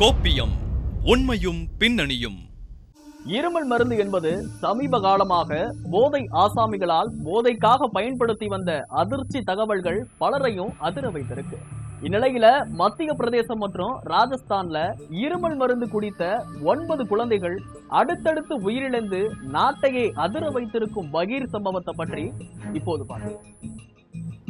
கோப்பியம் உண்மையும் பின்னணியும். இருமல் மருந்து என்பது சமீப காலமாக போதை ஆசாமிகளால் போதைக்காக பயன்படுத்தி வந்த அதிர்ச்சி தகவல்கள் பலரையும் அதிர வைத்திருக்கு. இந்நிலையில மத்திய பிரதேசம் மற்றும் ராஜஸ்தான்ல இருமல் மருந்து குடித்த ஒன்பது குழந்தைகள் அடுத்தடுத்து உயிரிழந்து நாட்டையே அதிர வைத்திருக்கும் பகீர் சம்பவத்தை பற்றி இப்போது பார்க்கலாம்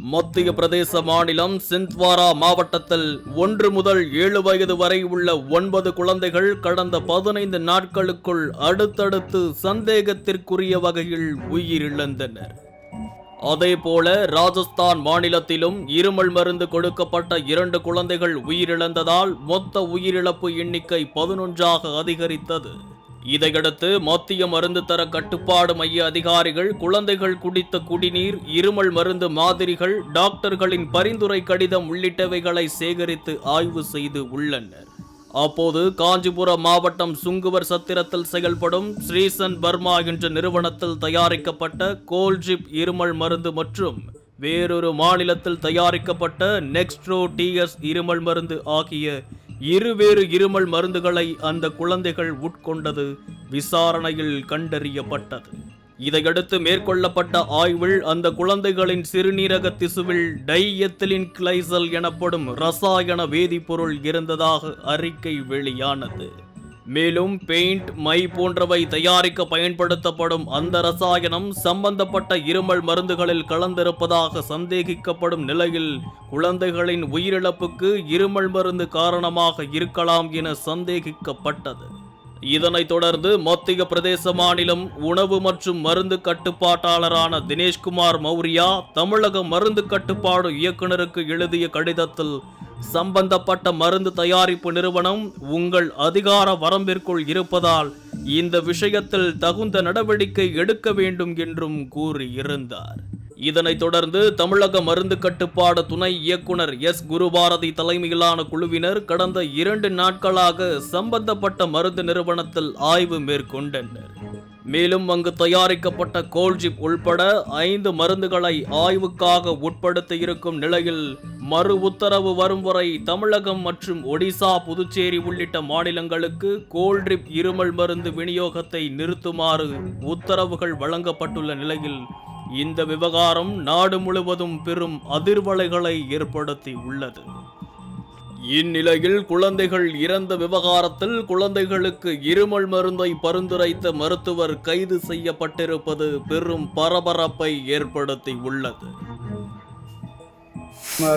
மத்திய பிரதேச மாநிலம் சிந்த்வாரா மாவட்டத்தில் ஒன்று முதல் ஏழு வயது வரை உள்ள ஒன்பது குழந்தைகள் கடந்த பதினைந்து நாட்களுக்குள் அடுத்தடுத்து சந்தேகத்திற்குரிய வகையில் உயிரிழந்தனர். அதேபோல ராஜஸ்தான் மாநிலத்திலும் இருமல் மருந்து கொடுக்கப்பட்ட இரண்டு குழந்தைகள் உயிரிழந்ததால் மொத்த உயிரிழப்பு எண்ணிக்கை பதினொன்றாக அதிகரித்தது. இதையடுத்து மத்திய மருந்து தர கட்டுப்பாடு மைய அதிகாரிகள் குழந்தைகள் குடித்த குடிநீர் இருமல் மருந்து மாதிரிகள் டாக்டர்களின் பரிந்துரை கடிதம் உள்ளிட்டவைகளை சேகரித்து ஆய்வு செய்து உள்ளனர். அப்போது காஞ்சிபுரம் மாவட்டம் சுங்குவர் சத்திரத்தில் செயல்படும் ஸ்ரீசன் பர்மா என்ற நிறுவனத்தில் தயாரிக்கப்பட்ட கோல்ஜிப் இருமல் மருந்து மற்றும் வேறொரு மாநிலத்தில் தயாரிக்கப்பட்ட நெக்ஸ்ட்ரோ டிஎஸ் இருமல் மருந்து ஆகிய இருவேறு இருமல் மருந்துகளை அந்த குழந்தைகள் உட்கொண்டது விசாரணையில் கண்டறியப்பட்டது. இதையடுத்து மேற்கொள்ளப்பட்ட ஆய்வில் அந்த குழந்தைகளின் சிறுநீரக திசுவில் டைஎத்திலின் கிளைசல் எனப்படும் ரசாயன வேதிப்பொருள் இருந்ததாக அறிக்கை வெளியானது. மேலும் பெயிண்ட் மை போன்றவை தயாரிக்க பயன்படுத்தப்படும் அந்த ரசாயனம் சம்பந்தப்பட்ட இருமல் மருந்துகளில் கலந்திருப்பதாக சந்தேகிக்கப்படும் நிலையில் குழந்தைகளின் உயிரிழப்புக்கு இருமல் மருந்து காரணமாக இருக்கலாம் என சந்தேகிக்கப்பட்டது. இதனைத் தொடர்ந்து மத்திய பிரதேச மாநிலம் உணவு மற்றும் மருந்து கட்டுப்பாட்டாளரான தினேஷ்குமார் மௌரியா தமிழக மருந்து கட்டுப்பாடு இயக்குனருக்கு எழுதிய கடிதத்தில் சம்பந்தப்பட்ட மருந்து தயாரிப்பு நிறுவனம் உங்கள் அதிகார வரம்பிற்குள் இருப்பதால் இந்த விஷயத்தில் தகுந்த நடவடிக்கை எடுக்க வேண்டும் என்றும் கூறியிருந்தார். இதனைத் தொடர்ந்து தமிழக மருந்து கட்டுப்பாடு துணை இயக்குனர் எஸ். குருபாரதி தலைமையிலான குழுவினர் கடந்த இரண்டு நாட்களாக சம்பந்தப்பட்ட மருந்து நிறுவனத்தில் ஆய்வு மேற்கொண்டனர். மேலும் அங்கு தயாரிக்கப்பட்ட கோல்ஜிப் உள்பட ஐந்து மருந்துகளை ஆய்வுக்காக உட்படுத்த இருக்கும் நிலையில் மறு உத்தரவு வரும் வரை தமிழகம் மற்றும் ஒடிசா புதுச்சேரி உள்ளிட்ட மாநிலங்களுக்கு கோல்ட்ரிப் இருமல் மருந்து விநியோகத்தை நிறுத்துமாறு உத்தரவுகள் வழங்கப்பட்டுள்ள நிலையில் இந்த விவகாரம் நாடு முழுவதும் பெரும் அதிர்வலைகளை ஏற்படுத்தி உள்ளது. இந்நிலையில் குழந்தைகள் இறந்த விவகாரத்தில் குழந்தைகளுக்கு இருமல் மருந்தை பரிந்துரைத்த மருத்துவர் கைது செய்யப்பட்டிருப்பது பெரும் பரபரப்பை ஏற்படுத்தி உள்ளது.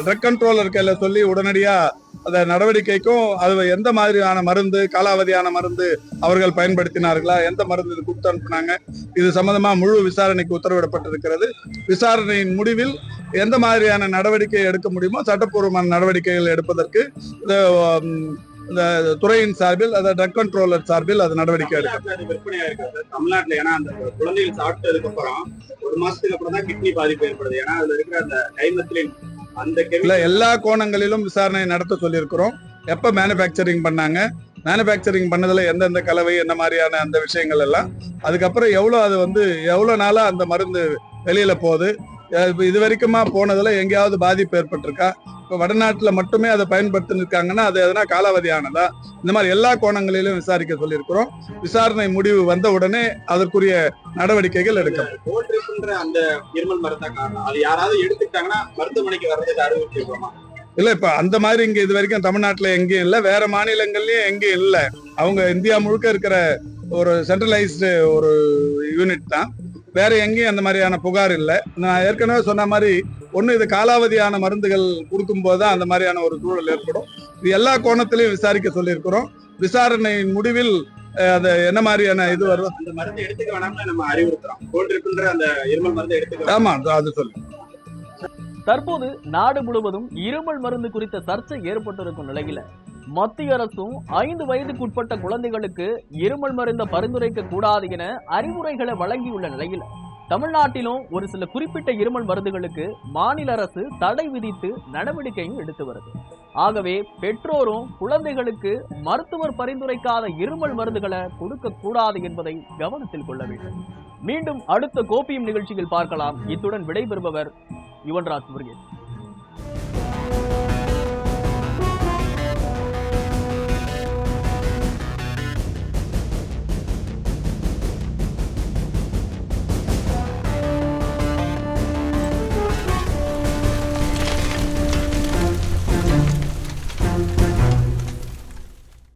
ட்ரக் கண்ட்ரோலர் கையில சொல்லி உடனடியாக அந்த நடவடிக்கைக்கும் அது எந்த மாதிரியான மருந்து காலாவதியான மருந்து அவர்கள் பயன்படுத்தினார்களா எந்த மருந்து இது கொடுத்து அனுப்புனாங்க இது சம்பந்தமா முழு விசாரணைக்கு உத்தரவிடப்பட்டிருக்கிறது. விசாரணையின் முடிவில் எந்த மாதிரியான நடவடிக்கை எடுக்க முடியுமோ சட்டப்பூர்வமான நடவடிக்கைகள் எடுப்பதற்கு இந்த, துறையின் சார்பில் அந்த ட்ரக் கண்ட்ரோலர் சார்பில் அது நடவடிக்கை எடுக்கும். விற்பனையா இருக்கிறது. தமிழ்நாட்டுல ஏன்னா அந்த குழந்தைகள் சாப்பிட்டதுக்கு அப்புறம் ஒரு மாசத்துக்கு அப்புறம் தான் கிட்னி பாதிப்பு ஏற்படுது. ஏன்னா அதுல இருக்கிற அந்த டைமத்திலின் அந்த எல்லா கோணங்களிலும் விசாரணை நடத்த சொல்லியிருக்கிறோம். எப்ப மேனுபேக்சரிங் பண்ணாங்க? மேனுபேக்சரிங் பண்ணதுல எந்தெந்த கலவை என்ன மாதிரியான அந்த விஷயங்கள் எல்லாம். அதுக்கப்புறம் எவ்வளவு அது வந்து எவ்வளவு நாளா அந்த மருந்து வெளியில போகுது? இது வரைக்குமா போனதுல எங்கேயாவது பாதிப்பு ஏற்பட்டிருக்கா? இப்ப வடநாட்டுல மட்டுமே அதை பயன்படுத்தினிருக்காங்கன்னா அது எதனா காலாவதியானதா இந்த மாதிரி எல்லா கோணங்களிலும் விசாரிக்க சொல்லியிருக்கிறோம். விசாரணை முடிவு வந்த உடனே அதற்குரிய நடவடிக்கைகள் எடுக்கப்படும். அந்த இருமல் மருந்தா காரணம். அது யாராவது எடுத்துக்கிட்டாங்கன்னா மருத்துவமனைக்கு வர்றதுக்கு அறிவுறுத்திருக்கோமா இல்ல இப்ப அந்த மாதிரி இங்க இது வரைக்கும் தமிழ்நாட்டுல எங்கேயும் இல்ல. வேற மாநிலங்கள்லயும் எங்கேயும் இல்ல. அவங்க இந்தியா முழுக்க இருக்கிற ஒரு சென்ட்ரலைஸ்டு ஒரு யூனிட் தான். வேற எங்கேயும் அந்த மாதிரியான புகார் இல்ல. நான் ஏற்கனவே சொன்ன மாதிரி ஒண்ணு இது காலாவதியான மருந்துகள் கொடுக்கும் போதுதான் அந்த மாதிரியான ஒரு சூழல் ஏற்படும். இது எல்லா கோணத்திலையும் விசாரிக்க சொல்லியிருக்கிறோம். விசாரணையின் முடிவில் அது என்ன மாதிரியான இது வருதோ அந்த மருந்து எடுத்துக்க வேணாம்னு நம்ம அறிவுறுத்துறோம். அந்த இருமல் மருந்து எடுத்துக்க ஆமா அது- அது சொல்லு. தற்போது நாடு முழுவதும் இருமல் மருந்து குறித்த சர்ச்சை ஏற்பட்டிருக்கும் நிலையில மத்திய அரசும் ஐந்து வயதுக்குட்பட்ட குழந்தைகளுக்கு இருமல் மருந்த பரிந்துரைக்க கூடாது என அறிவுரைகளை வழங்கியுள்ள நிலையில தமிழ்நாட்டிலும் ஒரு சில குறிப்பிட்ட இருமல் மருந்துகளுக்கு மாநில அரசு தடை விதித்து நடவடிக்கையும் எடுத்து வருது. ஆகவே பெற்றோரும் குழந்தைகளுக்கு மருத்துவர் பரிந்துரைக்காத இருமல் மருந்துகளை கொடுக்க கூடாது என்பதை கவனத்தில் கொள்ள வேண்டும். மீண்டும் அடுத்த கோப்பியம் நிகழ்ச்சியில் பார்க்கலாம். இத்துடன் விடைபெறுபவர் யுவன்ராஜ் முருகேஷ்.